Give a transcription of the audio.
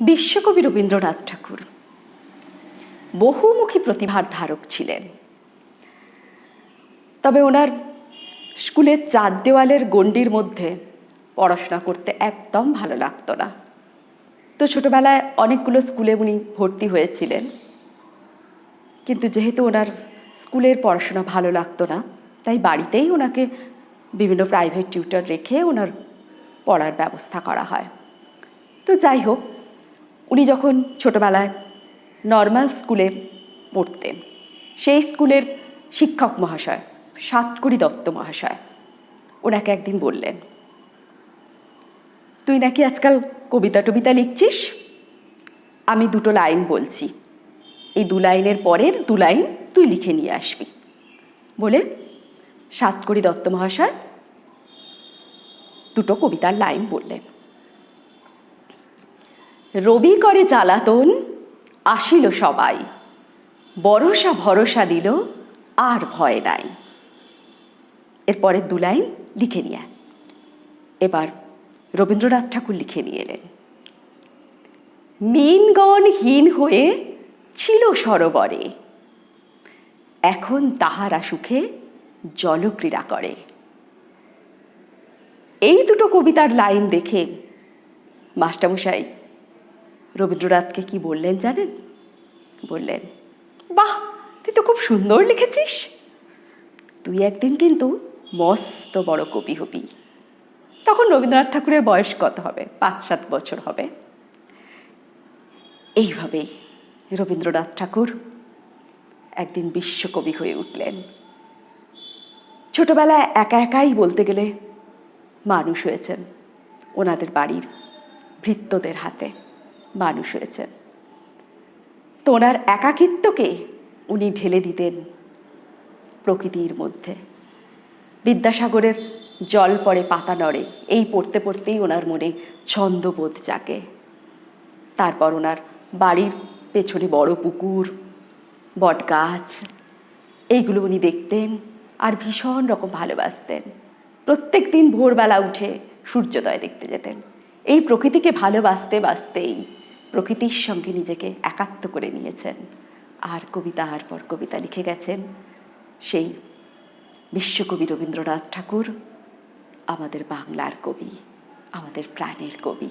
বিশ্বকবি রবীন্দ্রনাথ ঠাকুর। বহুমুখী প্রতিভার ধারক ছিলেন। তবে ওনার স্কুলের চার দেওয়ালের গণ্ডির মধ্যে পড়াশোনা করতে একদম ভালো লাগতো না। তো ছোটবেলায় অনেকগুলো স্কুলে উনি ভর্তি হয়েছিলেন। কিন্তু যেহেতু ওনার স্কুলের পড়াশোনা ভালো লাগতো না, তাই বাড়িতেই ওনাকে বিভিন্ন প্রাইভেট টিউটর রেখে ওনার পড়ার ব্যবস্থা করা হয়। তো যাই হোক উনি যখন ছোটবেলায় নর্মাল স্কুলে পড়তেন, সেই স্কুলের শিক্ষক মহাশয়, সাতকুড়ি দত্ত মহাশয়, ওনাকে একদিন বললেন, তুই নাকি আজকাল কবিতা টবিতা লিখছিস? আমি দুটো লাইন বলছি, এই দু লাইনের পরের দু লাইন তুই লিখে নিয়ে আসবি। বলে সাতকড়ি দত্ত মহাশয় দুটো কবিতার লাইন বললেন। রবি করে জ্বালাতন, আসিল সবাই। বরসা ভরসা দিল, আর ভয় নাই। এরপরে দু লাইন লিখে নিয়ে। এবার রবীন্দ্রনাথ ঠাকুর লিখে নিয়ে এলেন। মিনগণ হীন হয়ে ছিল সরোবরে। এখন তাহারা সুখে জলক্রীড়া করে। এই দুটো কবিতার লাইন দেখে মাস্টারমশাই রবীন্দ্রনাথকে কি বললেন জানেন? বললেন, বাহ, তুই তো খুব সুন্দর লিখেছিস। তুই একদিন কিন্তু মস্ত বড় কবি হবি। তখন রবীন্দ্রনাথ ঠাকুরের বয়স কত হবে? পাঁচ, সাত বছর হবে। এইভাবেই রবীন্দ্রনাথ ঠাকুর একদিন বিশ্বকবি হয়ে উঠলেন। ছোটবেলায় একা একাই বলতে গেলে মানুষ হয়েছেন ওনাদের বাড়ির ভৃত্যদের হাতে। মানুষ হয়েছেন তো ওনার একাকিত্বকে উনি ঢেলে দিতেন প্রকৃতির মধ্যে। বিদ্যাসাগরের জল পড়ে পাতা নড়ে, এই পড়তে পড়তেই ওনার মনে ছন্দবোধ জাগে। তারপর ওনার বাড়ির পেছনে বড় পুকুর বট গাছ এইগুলো উনি দেখতেন আর ভীষণ রকম ভালোবাসতেন। প্রত্যেক দিন ভোরবেলা উঠে সূর্যোদয় দেখতে যেতেন। এই প্রকৃতিকে ভালোবাসতে, বাসতেই প্রকৃতির সঙ্গে নিজেকে একাত্ম করে নিয়েছেন। আর কবিতা আর পর কবিতা লিখে গেছেন সেই বিশ্বকবি রবীন্দ্রনাথ ঠাকুর, আমাদের বাংলার কবি, আমাদের প্রাণের কবি।